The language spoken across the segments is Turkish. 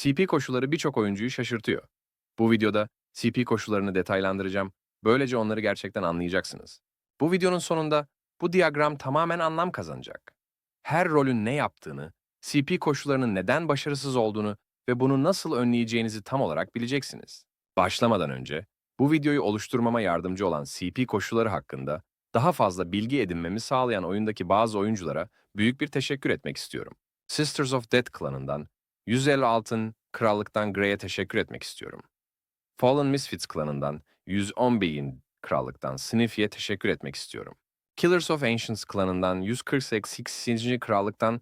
CP koşulları birçok oyuncuyu şaşırtıyor. Bu videoda CP koşullarını detaylandıracağım. Böylece onları gerçekten anlayacaksınız. Bu videonun sonunda bu diyagram tamamen anlam kazanacak. Her rolün ne yaptığını, CP koşullarının neden başarısız olduğunu ve bunu nasıl önleyeceğinizi tam olarak bileceksiniz. Başlamadan önce bu videoyu oluşturmama yardımcı olan CP koşulları hakkında daha fazla bilgi edinmemi sağlayan oyundaki bazı oyunculara büyük bir teşekkür etmek istiyorum. Sisters of Death klanından 150 altın krallıktan Grey'e teşekkür etmek istiyorum. Fallen Misfits klanından 110 beyin krallıktan Sniffy'ye teşekkür etmek istiyorum. Killers of Ancients klanından 148. krallıktan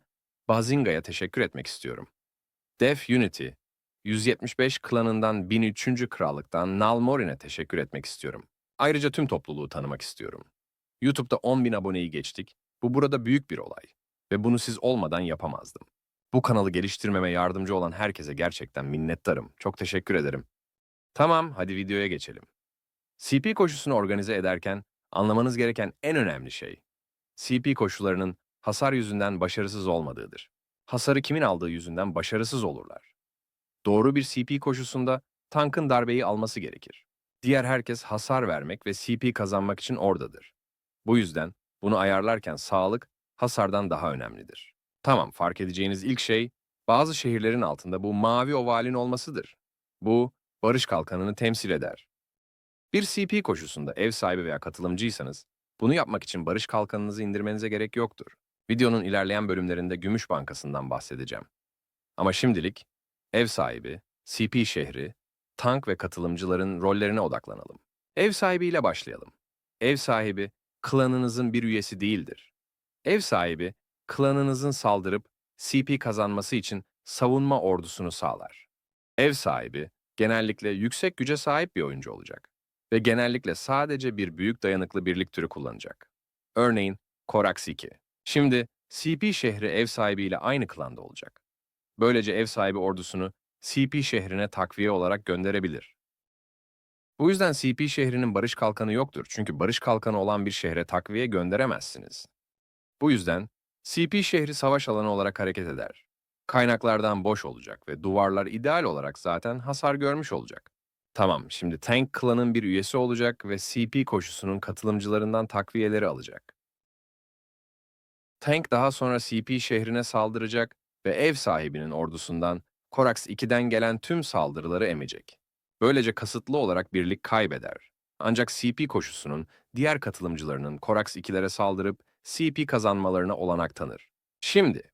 Bazinga'ya teşekkür etmek istiyorum. Def Unity 175 klanından 1003. krallıktan Nalmorin'e teşekkür etmek istiyorum. Ayrıca tüm topluluğu tanımak istiyorum. YouTube'da 10.000 aboneyi geçtik. Bu burada büyük bir olay. Ve bunu siz olmadan yapamazdım. Bu kanalı geliştirmeme yardımcı olan herkese gerçekten minnettarım. Çok teşekkür ederim. Tamam, hadi videoya geçelim. CP koşusunu organize ederken anlamanız gereken en önemli şey, CP koşularının hasar yüzünden başarısız olmadığıdır. Hasarı kimin aldığı yüzünden başarısız olurlar. Doğru bir CP koşusunda tankın darbeyi alması gerekir. Diğer herkes hasar vermek ve CP kazanmak için oradadır. Bu yüzden bunu ayarlarken sağlık hasardan daha önemlidir. Tamam, fark edeceğiniz ilk şey bazı şehirlerin altında bu mavi ovalin olmasıdır. Bu barış kalkanını temsil eder. Bir CP koşusunda ev sahibi veya katılımcıysanız bunu yapmak için barış kalkanınızı indirmenize gerek yoktur. Videonun ilerleyen bölümlerinde Gümüş Bankası'ndan bahsedeceğim. Ama şimdilik ev sahibi, CP şehri, tank ve katılımcıların rollerine odaklanalım. Ev sahibiyle başlayalım. Ev sahibi klanınızın bir üyesi değildir. Ev sahibi klanınızın saldırıp CP kazanması için savunma ordusunu sağlar. Ev sahibi genellikle yüksek güce sahip bir oyuncu olacak ve genellikle sadece bir büyük dayanıklı birlik türü kullanacak. Örneğin Korax 2. Şimdi CP şehri ev sahibiyle aynı klanda olacak. Böylece ev sahibi ordusunu CP şehrine takviye olarak gönderebilir. Bu yüzden CP şehrinin barış kalkanı yoktur çünkü barış kalkanı olan bir şehre takviye gönderemezsiniz. Bu yüzden CP şehri savaş alanı olarak hareket eder. Kaynaklardan boş olacak ve duvarlar ideal olarak zaten hasar görmüş olacak. Tamam, şimdi Tank klanın bir üyesi olacak ve CP koşusunun katılımcılarından takviyeleri alacak. Tank daha sonra CP şehrine saldıracak ve ev sahibinin ordusundan Korax 2'den gelen tüm saldırıları emecek. Böylece kasıtlı olarak birlik kaybeder. Ancak CP koşusunun diğer katılımcılarının Korax 2'lere saldırıp CP kazanmalarına olanak tanır. Şimdi,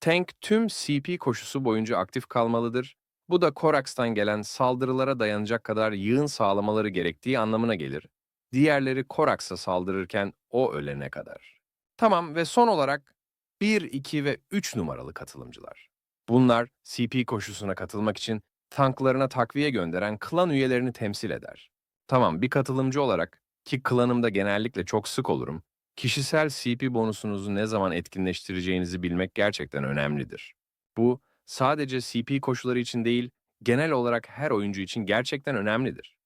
Tank tüm CP koşusu boyunca aktif kalmalıdır. Bu da Korax'tan gelen saldırılara dayanacak kadar yığın sağlamaları gerektiği anlamına gelir. Diğerleri Korax'a saldırırken o ölene kadar. Tamam ve son olarak 1, 2 ve 3 numaralı katılımcılar. Bunlar CP koşusuna katılmak için tanklarına takviye gönderen klan üyelerini temsil eder. Tamam bir katılımcı olarak ki klanımda genellikle çok sık olurum, kişisel CP bonusunuzu ne zaman etkinleştireceğinizi bilmek gerçekten önemlidir. Bu sadece CP koşulları için değil, genel olarak her oyuncu için gerçekten önemlidir.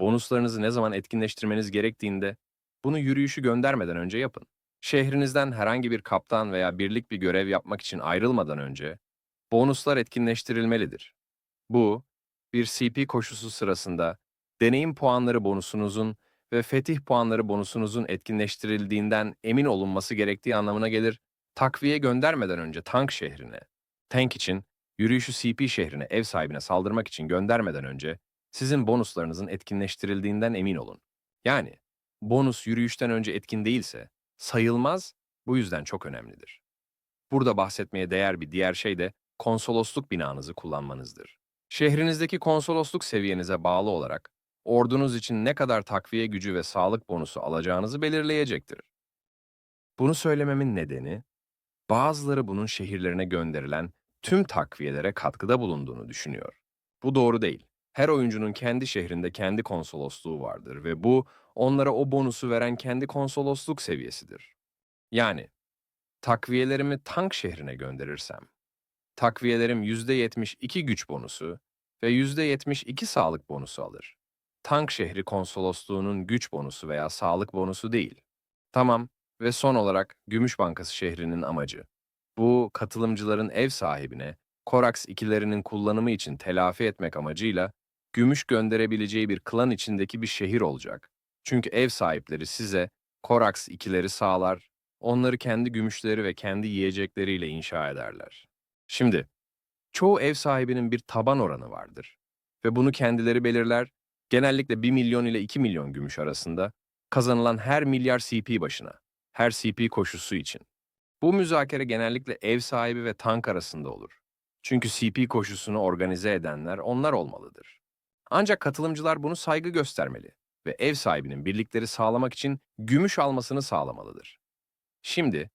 Bonuslarınızı ne zaman etkinleştirmeniz gerektiğinde bunu yürüyüşü göndermeden önce yapın. Şehrinizden herhangi bir kaptan veya birlik bir görev yapmak için ayrılmadan önce bonuslar etkinleştirilmelidir. Bu, bir CP koşusu sırasında deneyim puanları bonusunuzun ve fetih puanları bonusunuzun etkinleştirildiğinden emin olunması gerektiği anlamına gelir. Takviye göndermeden önce tank şehrine, tank için yürüyüşü CP şehrine ev sahibine saldırmak için göndermeden önce sizin bonuslarınızın etkinleştirildiğinden emin olun. Yani bonus yürüyüşten önce etkin değilse sayılmaz, bu yüzden çok önemlidir. Burada bahsetmeye değer bir diğer şey de konsolosluk binanızı kullanmanızdır. Şehrinizdeki konsolosluk seviyenize bağlı olarak ordunuz için ne kadar takviye gücü ve sağlık bonusu alacağınızı belirleyecektir. Bunu söylememin nedeni, bazıları bunun şehirlerine gönderilen tüm takviyelere katkıda bulunduğunu düşünüyor. Bu doğru değil. Her oyuncunun kendi şehrinde kendi konsolosluğu vardır ve bu onlara o bonusu veren kendi konsolosluk seviyesidir. Yani takviyelerimi tank şehrine gönderirsem, takviyelerim %72 güç bonusu ve %72 sağlık bonusu alır. Tank şehri konsolosluğunun güç bonusu veya sağlık bonusu değil. Tamam ve son olarak Gümüş Bankası şehrinin amacı. Bu katılımcıların ev sahibine Koraks ikilerinin kullanımı için telafi etmek amacıyla gümüş gönderebileceği bir klan içindeki bir şehir olacak. Çünkü ev sahipleri size Koraks ikileri sağlar, onları kendi gümüşleri ve kendi yiyecekleriyle inşa ederler. Şimdi, çoğu ev sahibinin bir taban oranı vardır ve bunu kendileri belirler, genellikle 1 milyon ile 2 milyon gümüş arasında kazanılan her milyar CP başına, her CP koşusu için. Bu müzakere genellikle ev sahibi ve tank arasında olur. Çünkü CP koşusunu organize edenler onlar olmalıdır. Ancak katılımcılar bunu saygı göstermeli ve ev sahibinin birlikleri sağlamak için gümüş almasını sağlamalıdır. Şimdi,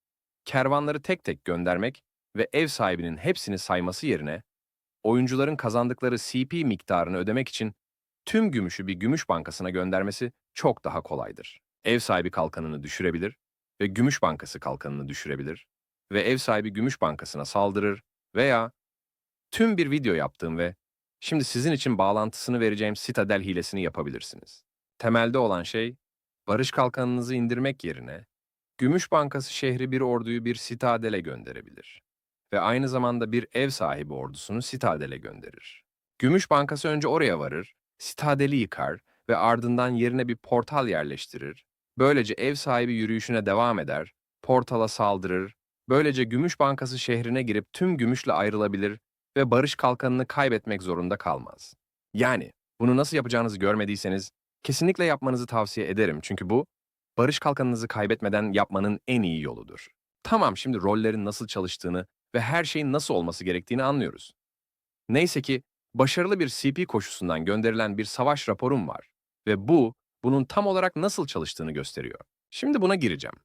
kervanları tek tek göndermek ve ev sahibinin hepsini sayması yerine, oyuncuların kazandıkları CP miktarını ödemek için tüm gümüşü bir gümüş bankasına göndermesi çok daha kolaydır. Ev sahibi kalkanını düşürebilir ve gümüş bankası kalkanını düşürebilir ve ev sahibi gümüş bankasına saldırır veya tüm bir video yaptığım ve şimdi sizin için bağlantısını vereceğim Citadel hilesini yapabilirsiniz. Temelde olan şey, barış kalkanınızı indirmek yerine Gümüş Bankası şehri bir orduyu bir sitadele gönderebilir ve aynı zamanda bir ev sahibi ordusunu sitadele gönderir. Gümüş Bankası önce oraya varır, sitadeli yıkar ve ardından yerine bir portal yerleştirir. Böylece ev sahibi yürüyüşüne devam eder, portala saldırır, böylece Gümüş Bankası şehrine girip tüm gümüşle ayrılabilir ve barış kalkanını kaybetmek zorunda kalmaz. Yani bunu nasıl yapacağınızı görmediyseniz kesinlikle yapmanızı tavsiye ederim çünkü bu barış kalkanınızı kaybetmeden yapmanın en iyi yoludur. Tamam şimdi rollerin nasıl çalıştığını ve her şeyin nasıl olması gerektiğini anlıyoruz. Neyse ki başarılı bir CP koşusundan gönderilen bir savaş raporum var ve bu bunun tam olarak nasıl çalıştığını gösteriyor. Şimdi buna gireceğim.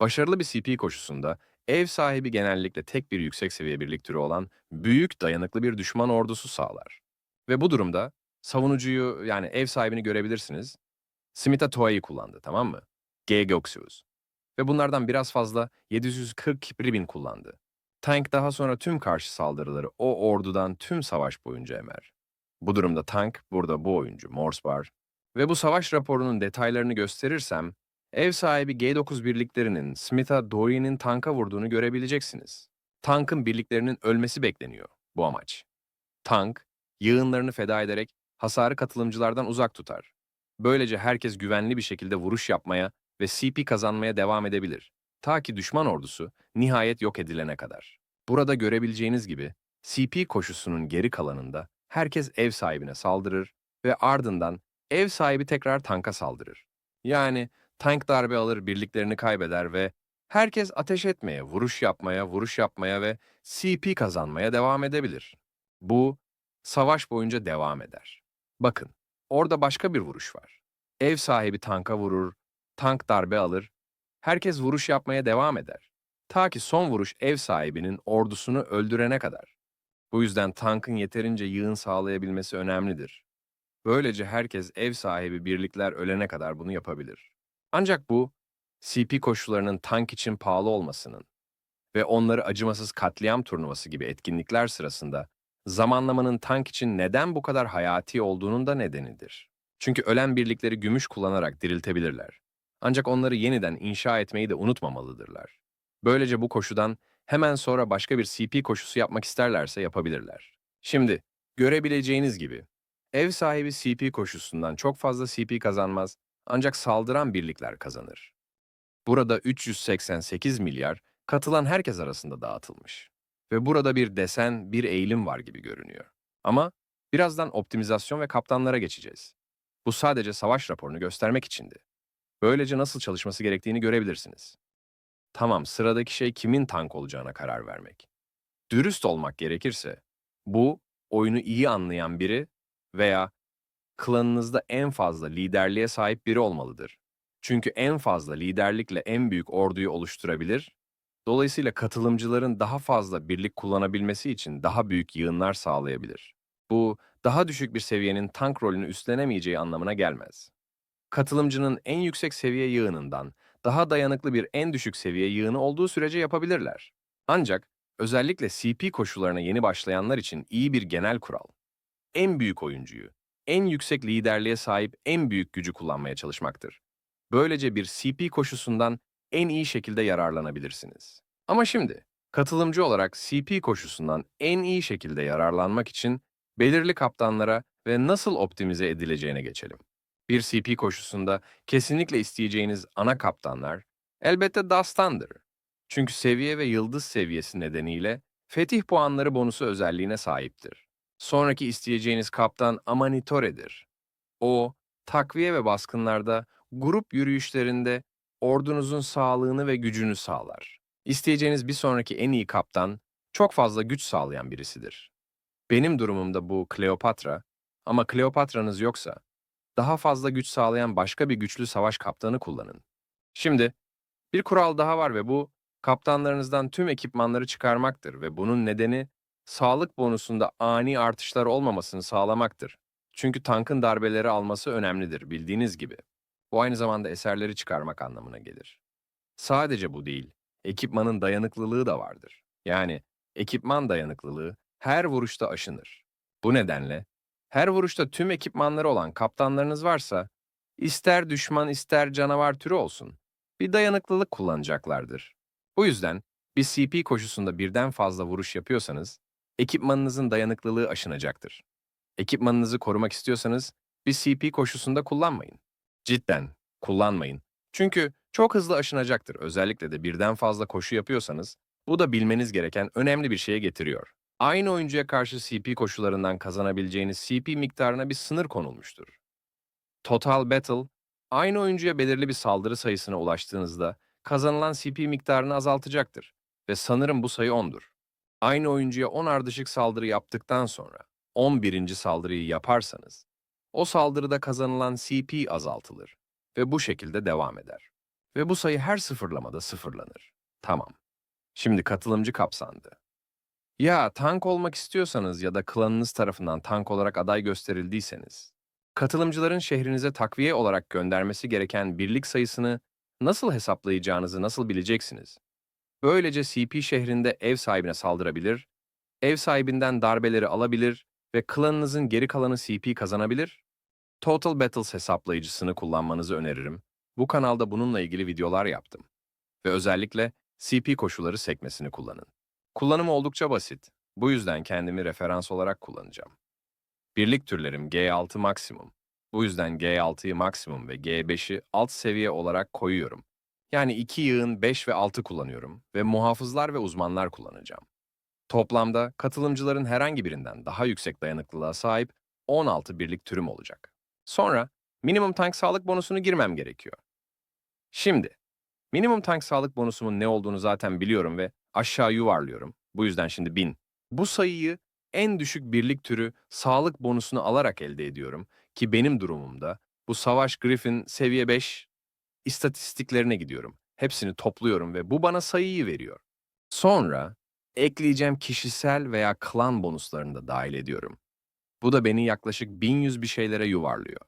Başarılı bir CP koşusunda ev sahibi genellikle tek bir yüksek seviye birlik türü olan büyük dayanıklı bir düşman ordusu sağlar. Ve bu durumda savunucuyu yani ev sahibini görebilirsiniz. Smita Toa'yı kullandı tamam mı? G. Göksuuz. Ve bunlardan biraz fazla 740 Ribin kullandı. Tank daha sonra tüm karşı saldırıları o ordudan tüm savaş boyunca emer. Bu durumda tank burada bu oyuncu Morsbar ve bu savaş raporunun detaylarını gösterirsem ev sahibi G9 birliklerinin Smith'a Dory'nin tanka vurduğunu görebileceksiniz. Tankın birliklerinin ölmesi bekleniyor bu amaç. Tank, yığınlarını feda ederek hasarı katılımcılardan uzak tutar. Böylece herkes güvenli bir şekilde vuruş yapmaya ve CP kazanmaya devam edebilir. Ta ki düşman ordusu nihayet yok edilene kadar. Burada görebileceğiniz gibi CP koşusunun geri kalanında herkes ev sahibine saldırır ve ardından ev sahibi tekrar tanka saldırır. Yani tank darbe alır, birliklerini kaybeder ve herkes ateş etmeye, vuruş yapmaya, vuruş yapmaya ve CP kazanmaya devam edebilir. Bu savaş boyunca devam eder. Bakın, orada başka bir vuruş var. Ev sahibi tanka vurur, tank darbe alır, herkes vuruş yapmaya devam eder. Ta ki son vuruş ev sahibinin ordusunu öldürene kadar. Bu yüzden tankın yeterince yığın sağlayabilmesi önemlidir. Böylece herkes ev sahibi birlikler ölene kadar bunu yapabilir. Ancak bu, CP koşullarının tank için pahalı olmasının ve onları acımasız katliam turnuvası gibi etkinlikler sırasında zamanlamanın tank için neden bu kadar hayati olduğunun da nedenidir. Çünkü ölen birlikleri gümüş kullanarak diriltebilirler. Ancak onları yeniden inşa etmeyi de unutmamalıdırlar. Böylece bu koşudan hemen sonra başka bir CP koşusu yapmak isterlerse yapabilirler. Şimdi, görebileceğiniz gibi, ev sahibi CP koşusundan çok fazla CP kazanmaz ancak saldıran birlikler kazanır. Burada 388 milyar katılan herkes arasında dağıtılmış. Ve burada bir desen, bir eğilim var gibi görünüyor. Ama birazdan optimizasyon ve kaptanlara geçeceğiz. Bu sadece savaş raporunu göstermek içindi. Böylece nasıl çalışması gerektiğini görebilirsiniz. Tamam, sıradaki şey kimin tank olacağına karar vermek. Dürüst olmak gerekirse, bu oyunu iyi anlayan biri veya klanınızda en fazla liderliğe sahip biri olmalıdır. Çünkü en fazla liderlikle en büyük orduyu oluşturabilir, dolayısıyla katılımcıların daha fazla birlik kullanabilmesi için daha büyük yığınlar sağlayabilir. Bu, daha düşük bir seviyenin tank rolünü üstlenemeyeceği anlamına gelmez. Katılımcının en yüksek seviye yığınından daha dayanıklı bir en düşük seviye yığını olduğu sürece yapabilirler. Ancak özellikle CP koşullarına yeni başlayanlar için iyi bir genel kural. En büyük oyuncuyu, en yüksek liderliğe sahip en büyük gücü kullanmaya çalışmaktır. Böylece bir CP koşusundan en iyi şekilde yararlanabilirsiniz. Ama şimdi, Katılımcı olarak CP koşusundan en iyi şekilde yararlanmak için belirli kaptanlara ve nasıl optimize edileceğine geçelim. Bir CP koşusunda kesinlikle isteyeceğiniz ana kaptanlar elbette Dastan'dır. Çünkü seviye ve yıldız seviyesi nedeniyle fetih puanları bonusu özelliğine sahiptir. Sonraki isteyeceğiniz kaptan Amanitore'dir. O, takviye ve baskınlarda, grup yürüyüşlerinde ordunuzun sağlığını ve gücünü sağlar. İsteyeceğiniz bir sonraki en iyi kaptan, çok fazla güç sağlayan birisidir. Benim durumumda bu Kleopatra ama Kleopatra'nız yoksa, daha fazla güç sağlayan başka bir güçlü savaş kaptanı kullanın. Şimdi, bir kural daha var ve bu, kaptanlarınızdan tüm ekipmanları çıkarmaktır ve bunun nedeni, sağlık bonusunda ani artışlar olmamasını sağlamaktır. Çünkü tankın darbeleri alması önemlidir bildiğiniz gibi. Bu aynı zamanda eserleri çıkarmak anlamına gelir. Sadece bu değil, ekipmanın dayanıklılığı da vardır. Yani ekipman dayanıklılığı her vuruşta aşınır. Bu nedenle her vuruşta tüm ekipmanları olan kaptanlarınız varsa, ister düşman ister canavar türü olsun, bir dayanıklılık kullanacaklardır. Bu yüzden bir CP koşusunda birden fazla vuruş yapıyorsanız, ekipmanınızın dayanıklılığı aşınacaktır. Ekipmanınızı korumak istiyorsanız bir CP koşusunda kullanmayın. Cidden kullanmayın. Çünkü çok hızlı aşınacaktır. Özellikle de birden fazla koşu yapıyorsanız bu da bilmeniz gereken önemli bir şeye getiriyor. Aynı oyuncuya karşı CP koşularından kazanabileceğiniz CP miktarına bir sınır konulmuştur. Total Battle, aynı oyuncuya belirli bir saldırı sayısına ulaştığınızda kazanılan CP miktarını azaltacaktır ve sanırım bu sayı 10'dur. Aynı oyuncuya 10 ardışık saldırı yaptıktan sonra 11. saldırıyı yaparsanız, o saldırıda kazanılan CP azaltılır ve bu şekilde devam eder. Ve bu sayı her sıfırlamada sıfırlanır. Tamam. Şimdi katılımcı kapsandı. Ya tank olmak istiyorsanız ya da klanınız tarafından tank olarak aday gösterildiyseniz, katılımcıların şehrinize takviye olarak göndermesi gereken birlik sayısını nasıl hesaplayacağınızı nasıl bileceksiniz? Böylece CP şehrinde ev sahibine saldırabilir, ev sahibinden darbeleri alabilir ve klanınızın geri kalanı CP kazanabilir. Total Battles hesaplayıcısını kullanmanızı öneririm. Bu kanalda bununla ilgili videolar yaptım. Ve özellikle CP koşulları sekmesini kullanın. Kullanımı oldukça basit. Bu yüzden kendimi referans olarak kullanacağım. Birlik türlerim G6 maksimum. Bu yüzden G6'yı maksimum ve G5'i alt seviye olarak koyuyorum. Yani iki yığın 5 ve 6 kullanıyorum ve muhafızlar ve uzmanlar kullanacağım. Toplamda katılımcıların herhangi birinden daha yüksek dayanıklılığa sahip 16 birlik türüm olacak. Sonra minimum tank sağlık bonusunu girmem gerekiyor. Şimdi minimum tank sağlık bonusumun ne olduğunu zaten biliyorum ve aşağı yuvarlıyorum. Bu yüzden şimdi 1000. Bu sayıyı en düşük birlik türü sağlık bonusunu alarak elde ediyorum ki benim durumumda bu Savaş Griffin seviye 5 istatistiklerine gidiyorum. Hepsini topluyorum ve bu bana sayıyı veriyor. Sonra ekleyeceğim kişisel veya klan bonuslarını da dahil ediyorum. Bu da beni yaklaşık 1100 bir şeylere yuvarlıyor.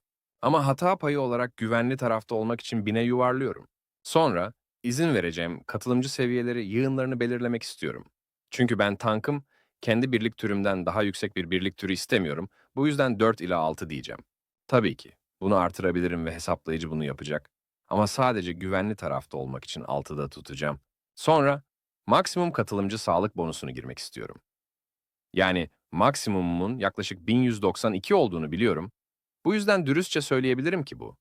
Ama hata payı olarak güvenli tarafta olmak için 1000'e yuvarlıyorum. Sonra izin vereceğim katılımcı seviyeleri yığınlarını belirlemek istiyorum. Çünkü ben tankım kendi birlik türümden daha yüksek bir birlik türü istemiyorum. Bu yüzden 4 ila 6 diyeceğim. Tabii ki bunu artırabilirim ve hesaplayıcı bunu yapacak. Ama sadece güvenli tarafta olmak için 6'da tutacağım. Sonra maksimum katılımcı sağlık bonusunu girmek istiyorum. Yani maksimumumun yaklaşık 1192 olduğunu biliyorum. Bu yüzden dürüstçe söyleyebilirim ki bu.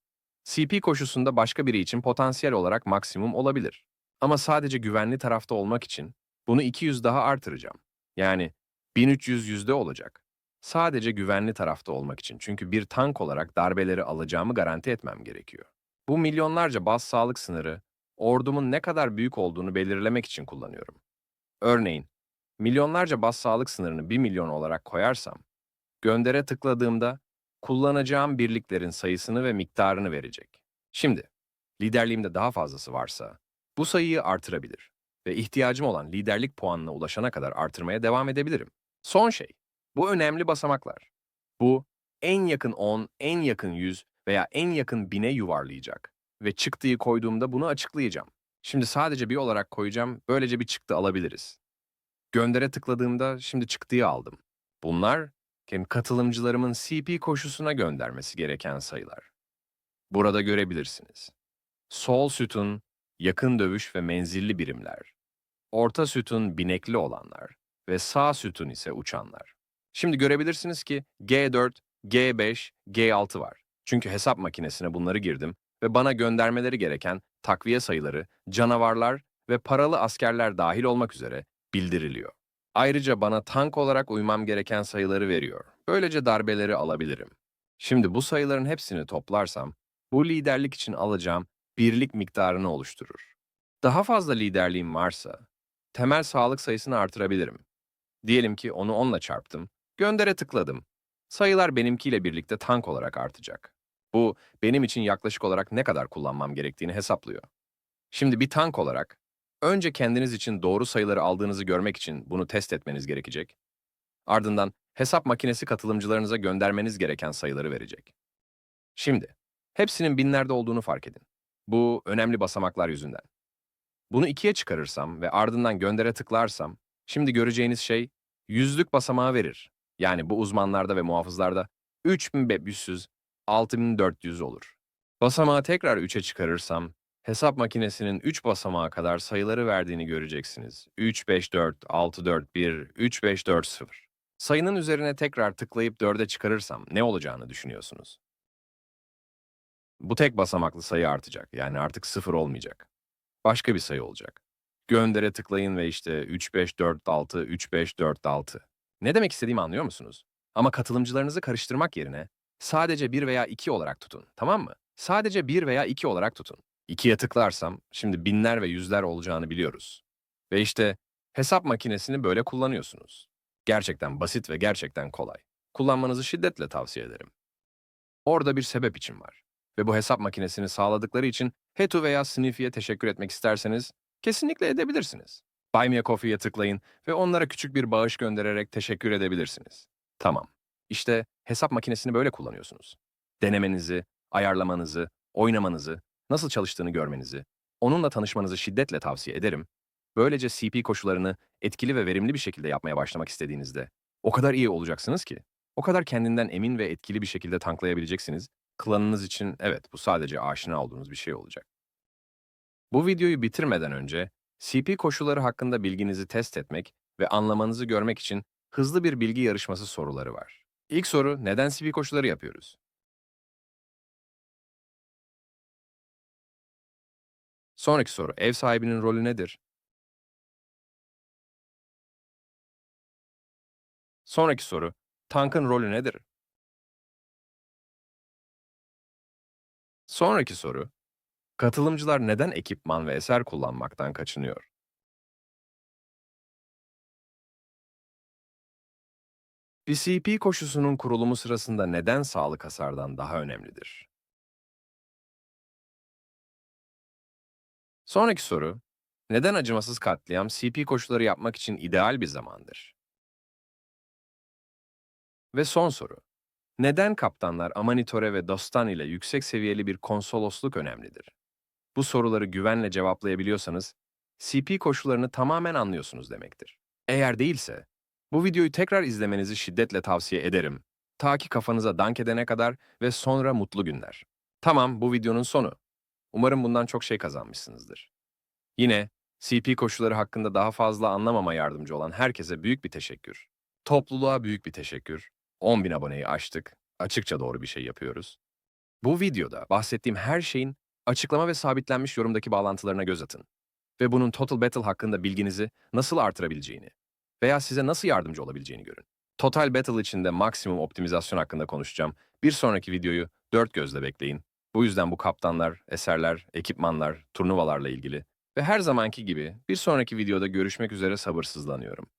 CP koşusunda başka biri için potansiyel olarak maksimum olabilir. Ama sadece güvenli tarafta olmak için bunu 200 daha artıracağım. Yani 1300 yüzde olacak. Sadece güvenli tarafta olmak için çünkü bir tank olarak darbeleri alacağımı garanti etmem gerekiyor. Bu milyonlarca baz sağlık sınırı, ordumun ne kadar büyük olduğunu belirlemek için kullanıyorum. Örneğin, milyonlarca baz sağlık sınırını 1 milyon olarak koyarsam, göndere tıkladığımda kullanacağım birliklerin sayısını ve miktarını verecek. Şimdi, liderliğimde daha fazlası varsa, bu sayıyı artırabilir ve ihtiyacım olan liderlik puanına ulaşana kadar artırmaya devam edebilirim. Son şey, bu önemli basamaklar. Bu, en yakın 10, en yakın 100 veya en yakın 1000'e yuvarlayacak ve çıktıyı koyduğumda bunu açıklayacağım. Şimdi sadece bir olarak koyacağım, böylece bir çıktı alabiliriz. Göndere tıkladığımda şimdi çıktıyı aldım. Bunlar hem katılımcılarımın CP koşusuna göndermesi gereken sayılar. Burada görebilirsiniz. Sol sütun, yakın dövüş ve menzilli birimler. orta sütun binekli olanlar ve sağ sütun ise uçanlar. Şimdi görebilirsiniz ki G4, G5, G6 var. Çünkü hesap makinesine bunları girdim ve bana göndermeleri gereken takviye sayıları, canavarlar ve paralı askerler dahil olmak üzere bildiriliyor. Ayrıca bana tank olarak uymam gereken sayıları veriyor. Böylece darbeleri alabilirim. Şimdi bu sayıların hepsini toplarsam, bu liderlik için alacağım birlik miktarını oluşturur. Daha fazla liderliğim varsa, temel sağlık sayısını artırabilirim. Diyelim ki onu 10'la çarptım, göndere tıkladım. Sayılar benimkiyle birlikte tank olarak artacak. Bu, benim için yaklaşık olarak ne kadar kullanmam gerektiğini hesaplıyor. Şimdi bir tank olarak, önce kendiniz için doğru sayıları aldığınızı görmek için bunu test etmeniz gerekecek. Ardından hesap makinesi katılımcılarınıza göndermeniz gereken sayıları verecek. Şimdi, hepsinin binlerde olduğunu fark edin. Bu önemli basamaklar yüzünden. Bunu ikiye çıkarırsam ve ardından göndere tıklarsam, şimdi göreceğiniz şey yüzlük basamağı verir. Yani bu uzmanlarda ve muhafızlarda 3500, 6400 olur. Basamağı tekrar 3'e çıkarırsam, hesap makinesinin 3 basamağa kadar sayıları verdiğini göreceksiniz. 3, 5, 4, 6, 4, 1, 3, 5, 4, 0. Sayının üzerine tekrar tıklayıp 4'e çıkarırsam ne olacağını düşünüyorsunuz? Bu tek basamaklı sayı artacak. Yani artık 0 olmayacak. Başka bir sayı olacak. Göndere tıklayın ve işte 3, 5, 4, 6, 3, 5, 4, 6. Ne demek istediğimi anlıyor musunuz? Ama katılımcılarınızı karıştırmak yerine sadece 1 veya 2 olarak tutun, tamam mı? Sadece 1 veya 2 olarak tutun. 2'ye tıklarsam şimdi binler ve yüzler olacağını biliyoruz. Ve işte hesap makinesini böyle kullanıyorsunuz. Gerçekten basit ve gerçekten kolay. Kullanmanızı şiddetle tavsiye ederim. Orada bir sebep için var. Ve bu hesap makinesini sağladıkları için Hetu veya Sniffy'ye teşekkür etmek isterseniz kesinlikle edebilirsiniz. Buy Me a Coffee'ye tıklayın ve onlara küçük bir bağış göndererek teşekkür edebilirsiniz. Tamam. İşte hesap makinesini böyle kullanıyorsunuz. Denemenizi, ayarlamanızı, oynamanızı, nasıl çalıştığını görmenizi, onunla tanışmanızı şiddetle tavsiye ederim. Böylece CP koşullarını etkili ve verimli bir şekilde yapmaya başlamak istediğinizde o kadar iyi olacaksınız ki, o kadar kendinden emin ve etkili bir şekilde tanklayabileceksiniz. Klanınız için evet bu sadece aşina olduğunuz bir şey olacak. Bu videoyu bitirmeden önce CP koşulları hakkında bilginizi test etmek ve anlamanızı görmek için hızlı bir bilgi yarışması soruları var. İlk soru neden CP koşulları yapıyoruz? Sonraki soru ev sahibinin rolü nedir? Sonraki soru tankın rolü nedir? Sonraki soru katılımcılar neden ekipman ve eser kullanmaktan kaçınıyor? Bir CP koşusunun kurulumu sırasında neden sağlık hasardan daha önemlidir? Sonraki soru, neden acımasız katliam CP koşulları yapmak için ideal bir zamandır? Ve son soru, neden kaptanlar Amanitore ve Dostan ile yüksek seviyeli bir konsolosluk önemlidir? Bu soruları güvenle cevaplayabiliyorsanız, CP koşullarını tamamen anlıyorsunuz demektir. Eğer değilse, bu videoyu tekrar izlemenizi şiddetle tavsiye ederim. Ta ki kafanıza dank edene kadar ve sonra mutlu günler. Tamam, bu videonun sonu. Umarım bundan çok şey kazanmışsınızdır. Yine CP koşulları hakkında daha fazla anlamama yardımcı olan herkese büyük bir teşekkür. Topluluğa büyük bir teşekkür. 10.000 aboneyi aştık. Açıkça doğru bir şey yapıyoruz. Bu videoda bahsettiğim her şeyin açıklama ve sabitlenmiş yorumdaki bağlantılarına göz atın. Ve bunun Total Battle hakkında bilginizi nasıl artırabileceğini veya size nasıl yardımcı olabileceğini görün. Total Battle içinde maksimum optimizasyon hakkında konuşacağım. Bir sonraki videoyu dört gözle bekleyin. Bu yüzden bu kaptanlar, eserler, ekipmanlar, turnuvalarla ilgili ve her zamanki gibi bir sonraki videoda görüşmek üzere sabırsızlanıyorum.